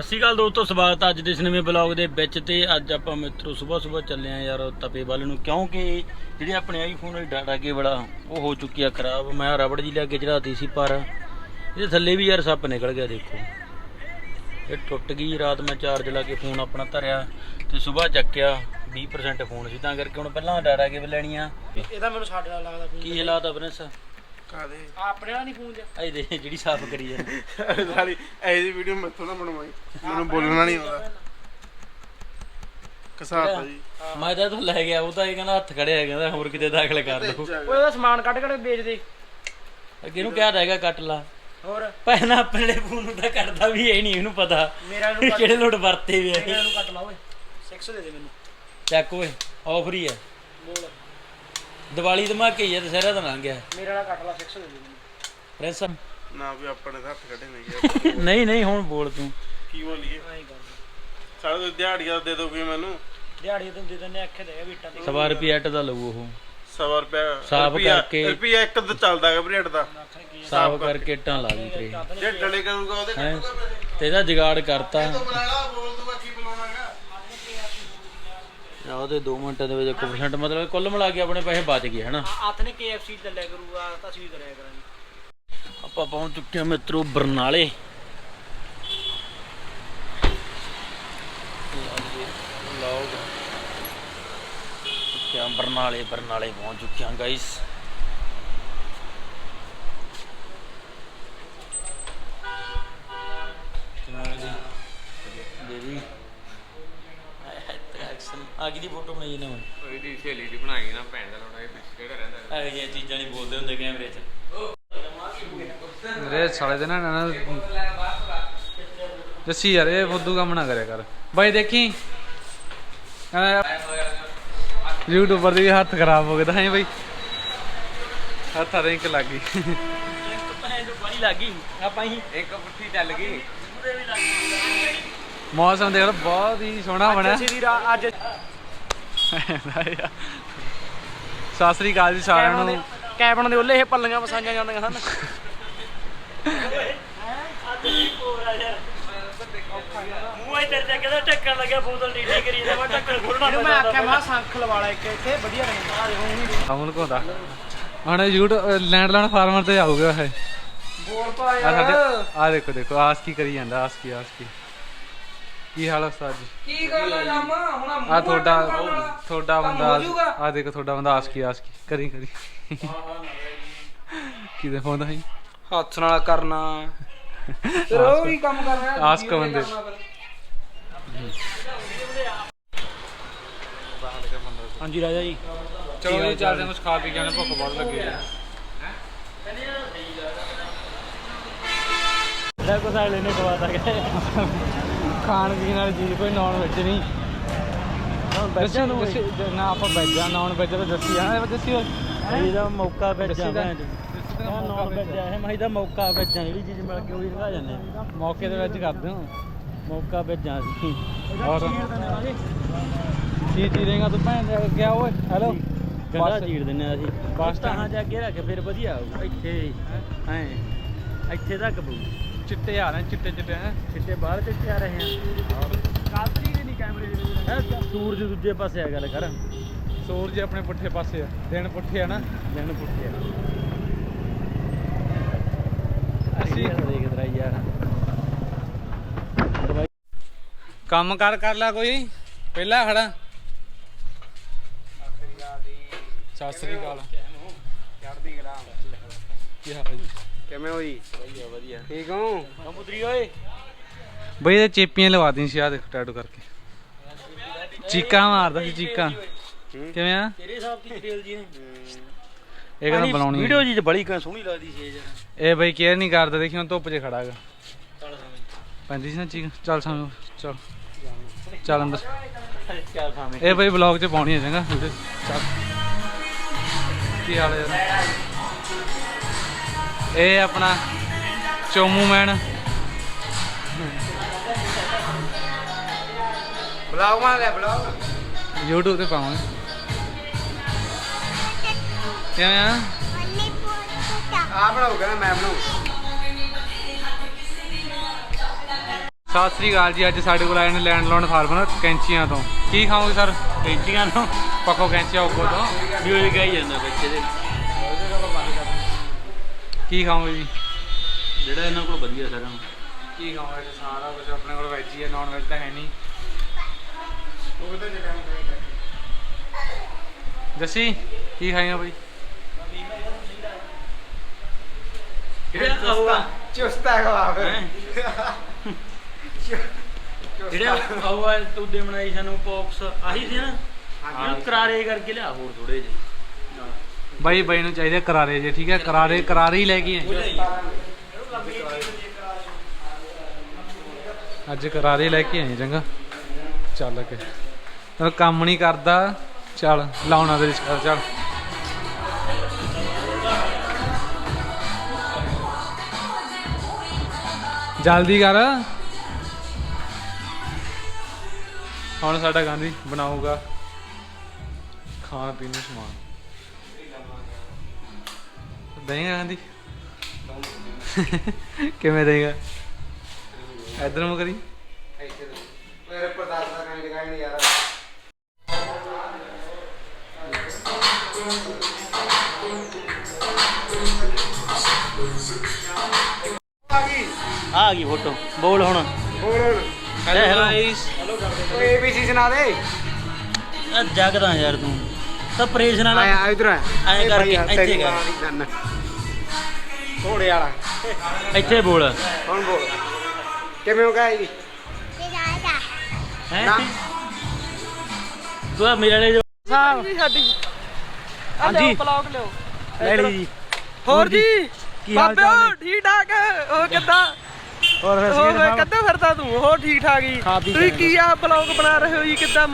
ਸਤਿ ਸ਼੍ਰੀ ਅਕਾਲ ਦੋਸਤੋ ਸਵਾਗਤ ਹੈ ਅੱਜ ਦੇ ਇਸ ਨਵੇਂ ਬਲੌਗ ਦੇ ਵਿੱਚ ਤੇ ਅੱਜ ਆਪਾਂ ਮਿੱਤਰੋ ਸਵੇਰ ਸਵੇਰ ਚੱਲੇ ਆ ਯਾਰ ਤਪੇ ਵੱਲ ਨੂੰ ਕਿਉਂਕਿ ਜਿਹੜੀ ਆਪਣੇ ਆਈਫੋਨ ਦੀ ਡਾਟਾ ਕੇਬਲ ਆ ਉਹ ਹੋ ਚੁੱਕੀ ਆ ਖਰਾਬ। ਮੈਂ ਰਬੜ ਜੀ ਲੈ ਕੇ ਚੜਾਤੀ ਸੀ ਪਰ ਇਹਦੇ ਥੱਲੇ ਵੀ ਯਾਰ ਸੱਪ ਨਿਕਲ ਗਿਆ ਦੇਖੋ। ਇਹ ਟੁੱਟ ਗਈ ਰਾਤ ਮੈਂ ਚਾਰਜ ਲਾ ਕੇ ਫੋਨ ਆਪਣਾ ਧਰਿਆ ਤੇ ਸਵੇਰ ਚੱਕਿਆ 20% ਫੋਨ ਸੀ। ਤਾਂ ਕਰਕੇ ਹੁਣ ਪਹਿਲਾਂ ਡਾਟਾ ਕੇਬਲ ਲੈਣੀ ਆ। ਇਹਦਾ ਮੈਨੂੰ ਸਾਡੇ ਨਾਲ ਲੱਗਦਾ ਕੀ ਹਾਲਾਤ ਆ ਬਨਸ ਕਾਦੇ? ਆਪਣੇ ਨਾਲ ਨਹੀਂ ਫੋਨ ਚ ਆਈ ਦੇ ਜਿਹੜੀ ਸਾਫ਼ ਕਰੀ ਆ ਸਾਲੀ ਇਹ ਜੀ ਵੀਡੀਓ ਮੈਥੋਂ ਨਾ ਬਣਵਾਈ। ਮੈਨੂੰ ਬੋਲਣਾ ਨਹੀਂ ਆਉਂਦਾ। ਕਸਾਤਾ ਜੀ। ਮੈਂ ਤਾਂ ਤੂੰ ਲੈ ਗਿਆ ਉਹ ਤਾਂ ਇਹ ਕਹਿੰਦਾ ਹੱਥ ਖੜਿਆ ਕਹਿੰਦਾ ਹੋਰ ਕਿਤੇ ਦਾਖਲ ਕਰ ਦੋ ਉਹ ਇਹਦਾ ਸਮਾਨ ਕੱਢ ਕੱਢ ਵੇਚ ਦੇ ਅੱਗੇ ਨੂੰ ਕਿਹਾ ਹੈਗਾ ਕੱਟ ਲਾ ਹੋਰ? ਪਹਿਲਾਂ ਆਪਣੇ ਫੋਨ ਨੂੰ ਤਾਂ ਕੱਟਦਾ ਵੀ ਇਹ ਨਹੀਂ ਇਹਨੂੰ ਪਤਾ। ਮੇਰਾ ਇਹਨੂੰ ਕੱਟ ਕਿਹੜੇ ਲੋਟ ਵਰਤੇ ਵੀ ਮੇਰਾ ਆ ਇਹਨੂੰ ਕੱਟ ਲਾ ਓਏ। 600 ਦੇ ਦੇ ਮੈਨੂੰ। ਚੱਕ ਓਏ ਆਫਰ ਹੀ ਆ ਬੋਲ। ਦੀਵਾਲੀ ਧਮਾਕੇ ਹੀ ਆ ਦੁਸਹਿਰਾ ਤਾਂ ਲੰਘ ਗਿਆ। ਮੇਰਾ ਵਾਲਾ ਕੱਟ ਲਾ 600 ਦੇ ਦੇ ਮੈਨੂੰ ਪ੍ਰਿੰਸ ਨਾ ਵੀ ਆਪਣੇ ਤਾਂ ਹੱਥ ਕੱਢੇ ਨਹੀਂ ਨਹੀਂ ਨਹੀਂ ਹੁਣ ਬੋਲ ਤੂੰ। ਕੀ ਬੋਲੀਏ? ਐਂ ਕਰ ਦੇ ਸਾਡੇ ਤੋਂ ਦਿਹਾੜੀਆ ਦੇ ਦੋਗੇ ਮੈਨੂੰ। ਦਿਹਾੜੀ ਤੈਨੂੰ ਦੇ ਦਿੰਦੇ ਆਖੇ ਦੇ ਵੀਟਾਂ ਤੇ ਸਵਾ ਰੁਪਏ ਅੱਟ ਦਾ ਲਊ ਉਹ। ਸਵਾ ਰੁਪਿਆ ਸਾਫ਼ ਕਰਕੇ- ਰੁਪਈਆ ਇੱਕ ਤਾਂ ਚੱਲਦਾ ਹੈ ਰੇਟ ਦਾ। ਆਖਣ ਕੀ ਸਾਫ਼ ਕਰਕੇ ਇੱਟਾਂ ਲਾ ਦੀ ਤੇਰੇ ਜੇ ਡਲੇ ਕਰੂਗਾ ਉਹਦੇ ਹੈਂ? ਕੱਟੂਗਾ ਪੈਸੇ? ਤੇ ਇਹਦਾ ਜਗਾੜ ਕਰਤਾ। ਤੂੰ ਲਾ ਬੋਲ ਦੂਗਾ ਕੀ ਬੁਲਾਉਣਾਗਾ ਆ ਉਹਦੇ 2 ਮਿੰਟਾਂ ਦੇ ਵਿੱਚ 1% ਮਤਲਬ ਕੁੱਲ ਮਿਲਾ ਕੇ ਆਪਣੇ ਪੈਸੇ ਬਚ ਗਏ ਹਨਾ? ਹੱਥ ਨੇ KFC ਚੱਲਿਆ ਕਰੂਗਾ ਤਾਂ ਅਸੀਂ ਵੀ ਕਰਿਆ ਕਰਾਂਗੇ। ਆਪਾਂ ਪਹੁੰਚ ਚੁੱਕੇ ਹਾਂ ਮਿੱਤਰੋ ਬਰਨਾਲੇ। ਲੋਗ ਕਿਆ ਬਰਨਾਲੇ ਬਰਨਾਲੇ ਪਹੁੰਚ ਚੁੱਕੇ ਹਾਂ ਗਾਇਸ ਐਕਸ਼ਨ ਆ ਗਈ ਦੀ ਫੋਟੋ ਬਣਾਈ ਨਾ ਹੁਣ ਉਹਦੀ ਸਹੇਲੀ ਦੀ ਬਣਾਈ ਨਾ ਭੈਣ ਦਾ ਲੋੜਾ ਇਹ ਪਿੱਛੇ ਕਿਹੜਾ ਰਹਿੰਦਾ ਇਹ ਜਿਹੀਆਂ ਚੀਜ਼ਾਂ ਨਹੀਂ ਬੋਲਦੇ ਹੁੰਦੇ ਕੈਮਰੇ 'ਚ। ਮੇਰੇ ਸਾਲੇ ਦੇ ਨਾ ਨਾ ਜੱਸੀ ਯਾਰ ਇਹ ਫੁੱਦੂ ਕੰਮ ਨਾ ਕਰਿਆ ਕਰ। ਬਾਈ ਦੇਖੀ। ਯੂਟਿਊਬਰ ਦੀ ਵੀ ਹੱਥ ਖਰਾਬ ਹੋ ਗਿਆ ਤਾਂ ਹੈ ਬਾਈ। ਹੱਥਾਂ ਰਿੰਕ ਲੱਗ ਗਈ। ਭੈਣ ਜੋ ਬੜੀ ਲੱਗੀ ਆਪਾਂ ਹੀ। ਇੱਕ ਪੁੱਠੀ ਚੱਲ ਗਈ। ਮੌਸਮ ਦੇਖ ਲਓ ਬਹੁਤ ਹੀ ਸੋਹਣਾ ਬਣਿਆ। ਅਸੀਂ ਦੀ ਰਾ- ਅੱਜ ਸਤਿ ਸ੍ਰੀ ਅਕਾਲ ਜੀ ਸਾਰਿਆਂ ਨੂੰ। ਕੈਬਨ ਦੇ ਉੱਲੇ ਇਹ ਪੱਲੀਆਂ ਵਸਾਈਆਂ ਜਾਂਦੀਆਂ ਹਨ ਮੂੰਹ ਇੱਧਰ ਜਾ ਕੇ ਤਾਂ ਢੱਕਣ ਲੱਗਿਆ ਬੋਤਲ ਢੀਠੀ ਕਰੀ ਜਾਂਦਾ ਮੈਂ ਢੱਕਣ ਖੋਲਣਾ ਮੈਂ ਆਖਿਆ ਮਾ ਸੰਖ ਲਵਾ ਲਾ ਇੱਕ ਇੱਥੇ ਵਧੀਆ ਰਹਿੰਦਾ ਆ ਦੇਖੋ ਹੁਣ ਅਮਨ ਕੋਦਾ ਹੁਣ YouTube ਲੈਂਡਲਾਈਨ ਫਾਰਮਰ ਤੇ ਇਹ। ਬੋਲ ਪਾ ਆ ਦੇਖੋ ਦੇਖੋ ਆਸ ਕੀ ਕਰੀ ਜਾਂਦਾ ਆਸ ਕੀ ਆਸ ਕੀ। ਕੀ ਹਾਲ ਹੈ ਉਸਤਾਦ ਜੀ? ਕੀ ਕਰਨਾ ਜਾਮਾ? ਹੁਣ ਆ ਤੁਹਾਡਾ ਤੁਹਾਡਾ ਬੰਦਾ ਆ ਦੇਖੋ ਤੁਹਾਡਾ ਬੰਦਾ ਆਸ ਕੀ ਆਸ ਕੀ? ਕਰੀ ਕਰੀ। ਕਿਦੇ ਹੁੰਦਾ ਹੈ ਹੱਥ ਨਾਲ ਕਰਨਾ। ਫਿਰ ਉਹ ਕੀ ਕੰਮ ਕਰ ਰਿਹਾ ਆਸ ਕੋ ਬੰਦੇ ਹਾਂਜੀ ਰਾਜਾ ਜੀ। ਚਲੋ ਜੀ ਚੱਲਦੇ ਹਾਂ ਕੁਝ ਖਾ ਪੀ ਕੇ ਭੁੱਖ ਬਹੁਤ ਲੱਗੀ ਹੈ। ਲੈ ਕੋ ਸਾਲੇ ਨੇ ਖਵਾ ਦਾਂਗੇ ਖਾਣ ਪੀਣ ਵਾਲੀ ਚੀਜ਼ ਕੋਈ ਨਾਨ ਵੈਜ ਨਹੀਂ। ਬੱਚਾ ਨੂੰ ਨਾ ਆਪਾਂ ਵੈਜ ਨਾਨ ਵੈਜ ਤਾਂ ਨਾ ਜੱਸੀ ਹੋਰ। ਇਹਦਾ ਮੌਕਾ ਦਾ- ਨੌਨ ਵਿੱਚ ਹੈ ਮੈਂ ਇਹਦਾ ਮੌਕਾ ਆ। ਜਿਹੜੀ ਚੀਜ਼ ਮਿਲ ਕੇ ਉਹੀ ਲਗਾ ਜਾਂਦੇ। ਮੌਕੇ ਦੇ ਵਿੱਚ ਕਰਦੇ ਹਾਂ। ਮੌਕਾ ਵਿੱਚ ਆ ਸੀ ਔਰ ਕੀ ਚੀਰੇਗਾ ਤੂੰ ਭੈਣ ਦੇ? ਗਿਆ ਓਏ? ਹੈਲੋ ਗੰਡਾ ਚੀੜ ਦਿੰਨੇ ਆ ਅਸੀਂ। ਬਸ ਬਸ ਤਾਂ ਜਾ ਕੇ ਰੱਖ ਫਿਰ ਵਧੀਆ ਆਊ ਇੱਥੇ ਐ। ਇੱਥੇ ਤੱਕ ਬੂ ਚਿੱਟੇ ਆ ਰਹੇ ਚਿੱਟੇ ਚਿੱਟੇ ਹੈ ਕਿਤੇ ਬਾਹਰ ਤੇ ਆ ਰਹੇ ਆ। ਕਾਲਤਰੀ ਦੇ ਨਹੀਂ ਕੈਮਰੇ ਦੇ ਵਿੱਚ। ਹੈਂ, ਸੂਰਜ ਦੂਜੇ ਪਾਸੇ ਆ ਗੱਲ ਕਰ। ਸੂਰਜ ਆਪਣੇ ਪੁੱਠੇ ਪਾਸੇ ਆ। ਦਿਨ ਪੁੱਠੇ ਆ ਨਾ। ਦਿਨ ਪੁੱਟਿਆ ਅਸੀਂ ਦੇਖ ਤਰਾ ਯਾਰ। ਕੰਮ ਕਰ ਕਰ ਲੈ ਕੋਈ। ਪਹਿਲਾਂ ਖੜਾ। ਸਤਿ ਸ੍ਰੀ ਅਕਾਲ। ਚੜਦੀ ਗਲਾ ਕੀ ਹਾਲ ਹੈ ਜੀ? ਕਿਵੇਂ ਹੋਈ? ਵਧੀਆ ਵਧੀਆ। ਠੀਕ ਹੋ? ਸਮੁੰਦਰੀ ਓਏ। ਬਈ ਇਹ ਚੇਪੀਆਂ ਲਵਾ ਦੀ ਸੀ ਆ ਦੇਖ ਟੈਟੂ ਕਰਕੇ। ਚੀਕਾਂ ਮਾਰਦਾ ਸੀ ਚੀਕਾਂ। ਕਿਵੇਂ ਆ? ਤੇਰੇ ਹਿਸਾਬ ਦੀ ਡਿਟੇਲ ਜੀ ਨੇ ਇਹ ਕਹਿੰਦਾ ਬਣਾਉਣੀ ਵੀਡੀਓ ਜੀ ਬੜੀ ਕ- ਸੋਹਣੀ ਲੱਗਦੀ ਸੀ ਇਹ ਯਾਰ ਇਹ ਬਈ ਕੇਅਰ ਨਹੀਂ ਕਰਦਾ ਦੇਖੀ ਹੁਣ ਧੁੱਪ 'ਚ ਖੜਾ ਹੈਗਾ। ਚੱਲ ਪੈਂਦੀ ਸੀ ਨਾ ਚੀਕ? ਚੱਲ ਸਾਹਮਣੇ ਚੱਲ। ਚੱਲ ਅੰਦਰ। ਚੱਲ ਸਾਵੇਂ ਇਹ ਬਈ ਵਲੌਗ 'ਚ ਪਾਉਣੀ ਹੈ ਚੰਗਾ। ਚੱਲ। ਕੀ ਹਾਲ ਹੈ? ਯਾਰ ਇਹ ਆਪਣਾ ਚੋਮੂ ਮੈਨ। ਬਲੌਗ ਮਾਰ ਲੈ ਬਲੌਗ। YouTube ਤੇ ਪਾਵਾਂਗੇ। ਕਿਵੇਂ ਆ? ਆ ਬਣਾਉਗਾ ਨਾ ਮੈਂ ਬਣਾਉ ਸਤਿ ਸ੍ਰੀ ਅਕਾਲ ਜੀ ਅੱਜ ਸਾਡੇ ਕੋਲ ਆਏ ਨੇ ਲੈਂਡਲੋਨ ਫਾਰਮਰ ਕੈਂਚੀਆਂ ਤੋਂ। ਕੀ ਖਾਓਗੇ ਸਰ? ਕੈਂਚੀਆਂ ਨੂੰ ਪੱਕੋ ਕੈਂਚੀਆਂ ਉੱਗੋ ਤੋਂ। ਮਿਊਜ਼ਿਕ ਆਈ ਜਾਂਦਾ ਵਿੱਚ ਇਹਦੇ ਕੀ ਖਾਓਗੇ ਜੀ? ਜਿਹੜਾ ਇਹਨਾਂ ਕੋਲ ਵਧੀਆ ਸਾਰਾ। ਕੀ ਖਾਓਗੇ ਸਾਰਾ ਕੁਝ ਆਪਣੇ ਕੋਲ ਵੈਜ ਹੀ ਹੈ ਨਾਨ ਵੈਜ ਤਾਂ ਹੈ ਨਹੀਂ। ਜੱਸੀ ਕੀ ਖਾਏਗਾ ਬਈ? ਉਹ ਚੁਸਤਾ ਖਵਾ ਹੈਂ? ਜਿਹੜਾ ਉਹ ਆ ਤੂੰ ਦੇ ਬਣਾਈ ਸਾਨੂੰ ਪੌਕਸ ਆਹੀ ਸੀ ਨਾ? ਇਹਨੂੰ ਕਰਾਰੇ ਕਰਕੇ ਲਿਆ ਹੋਰ ਥੋੜੇ ਜਿਹੇ। ਬਾਈ ਬਾਈ ਨੂੰ ਚਾਹੀਦੇ ਕਰਾਰੇ ਜੇ, ਠੀਕ ਹੈ? ਕਰਾਰੇ ਕਰਾਰੇ ਹੀ ਲੈ ਕੇ ਆਏ। ਅੱਜ ਕਰਾਰੇ ਲੈ ਕੇ ਆਏ, ਚੰਗਾ। ਚੱਲ ਕੇ ਤੈਨੂੰ ਕੰਮ ਨਹੀਂ ਕਰਦਾ, ਚੱਲ, ਲਾਉਣਾ ਦੇ ਚੱਲ ਚੱਲ। ਜਲਦੀ ਕਰ। ਹੁਣ ਸਾਡਾ ਗਾਂਧੀ ਬਣਾਊਗਾ ਖਾਣ ਪੀਣ ਨੂੰ ਸਮਾਨ। ਦੇਗਾ ਗਾਂਧੀ? ਕਿਵੇਂ ਦੇਗਾ? ਇਧਰ ਨੂੰ ਕਰੀ ਮੇਰੇ ਯਾਰ। ਆ ਗਈ ਫੋਟੋ। ਬੋਲ ਹੁਣ। ਹੋਰ ਹੈਲੋ ਓਏ ਏਬੀਸੀ ਸੁਣਾ ਦੇ। ਆ ਜਗਦਾ ਯਾਰ ਤੂੰ। ਤਾਂ ਪ੍ਰੇਸ਼ਨ ਵਾਲਾ ਆਇਆ ਇਧਰ ਆ ਐਂ ਕਰਕੇ ਇੱਥੇ ਕਰ। ਘੋੜੇ ਵਾਲਾ। ਇੱਥੇ ਬੋਲ। ਹੁਣ ਬੋਲ? ਕਿਵੇਂ ਹੋ ਗਿਆ ਜੀ ਹੈ? ਨਾ। ਤੂੰ ਆ ਮੇਰੇ ਵਾਲੇ ਜੋ- ਸਾਡੀ। ਹਾਂਜੀ। ਬਲੌਗ ਲਿਓ ਲੈ ਲਈ। ਜੀ ਹੋਰ ਜੀ ਕੀ ਹਾਲ ਚਾਲ ਨੇ? ਠੀਕ ਠਾਕ? ਉਹ ਕਿੱਦਾਂ? ਹੋਰ ਹੋਰ ਕਿੱਦਾਂ ਫਿਰਦਾ ਤੂੰ? ਹੋਰ ਠੀਕ ਠਾਕ ਜੀ। ਖਾ ਪੀ ਤੁਸੀਂ ਕੇ ਆ ਬਲੌਗ ਬਣਾ ਰਹੇ ਹੋ ਜੀ? ਕਿੱਦਾਂ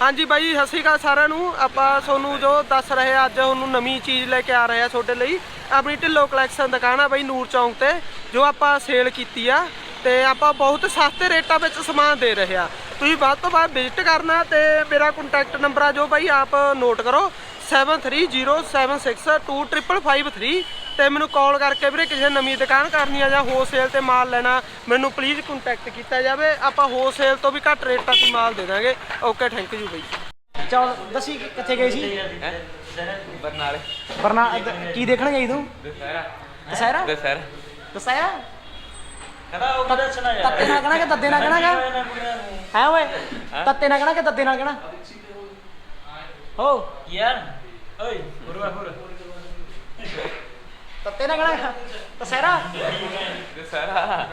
ਹਾਂਜੀ ਬਾਈ, ਸਤਿ ਸ਼੍ਰੀ ਅਕਾਲ ਸਾਰਿਆਂ ਨੂੰ। ਆਪਾਂ ਤੁਹਾਨੂੰ ਜੋ ਦੱਸ ਰਹੇ ਅੱਜ ਤੁਹਾਨੂੰ ਨਵੀਂ ਚੀਜ਼ ਲੈ ਕੇ ਆ ਰਹੇ ਆ ਤੁਹਾਡੇ ਲਈ। ਆਪਣੀ ਢਿੱਲੋ ਕਲੈਕਸ਼ਨ ਦੁਕਾਨ ਆ ਬਾਈ, ਨੂਰ ਚੌਂਕ ਤੇ, ਜੋ ਆਪਾਂ ਸੇਲ ਕੀਤੀ ਆ। ਤੇ ਆਪਾਂ ਬਹੁਤ ਸਸਤੇ ਰੇਟਾਂ ਵਿੱਚ ਸਮਾਨ ਦੇ ਰਹੇ ਆ। ਤੁਸੀਂ ਵੱਧ ਤੋਂ ਵੱਧ ਵਿਜ਼ਿਟ ਕਰਨਾ ਤੇ ਮੇਰਾ ਕੰਟੈਕਟ ਨੰਬਰ ਆ ਜੋ ਬਾਈ, ਆਪ ਨੋਟ ਕਰੋ। 7307625553 ਤੇ ਮੈਨੂੰ ਕਾਲ ਕਰਕੇ ਵੀਰੇ ਕਿਸੇ ਨਵੀਂ ਦੁਕਾਨ ਕਰਨੀ ਆ ਜਾਂ ਹੋਲਸੇਲ ਤੇ ਮਾਲ ਲੈਣਾ ਮੈਨੂੰ ਪਲੀਜ਼ ਕੰਟੈਕਟ ਕੀਤਾ ਜਾਵੇ। ਆਪਾਂ ਹੋਲਸੇਲ ਤੋਂ ਵੀ ਘੱਟ ਰੇਟਾਂ 'ਤੇ ਮਾਲ ਦੇ ਦਾਂਗੇ। Okay thank you bye. ਚਲ ਦੱਸੀ ਕਿ- ਕਿੱਥੇ ਗਈ ਸੀ? ਬਰਨਾਲੇ। ਬਰਨਾ ਕੀ ਦੇਖਣ ਗਈ ਤੂੰ? ਦੁਸਹਿਰਾ। ਦਸਹਿਰਾ? ਦੁਸਹਿਰਾ। ਦਸਹਿਰਾ? ਕਹਦਾ ਉਹ ਦੱਸਣਾ ਯਾਰ। ਤੱਤੇ ਨਾਲ ਕਹਣਾ ਕਿ ਦੱਦੇ ਨਾਲ ਕਹਣਾ ਹੈ ਓਏ? ਤੱਤੇ ਨਾਲ ਕਹਣਾ ਕਿ ਦੱਦੇ ਨਾਲ ਕਹਣਾ? ਹੋ। ਯਾਰ। ਓਏ ਹੋਰ ਹੋਰ। ਤੱਤੇ ਨਾ ਕਹਣਾ ਦਸਹਿਰਾ ਦੁਸਹਿਰਾ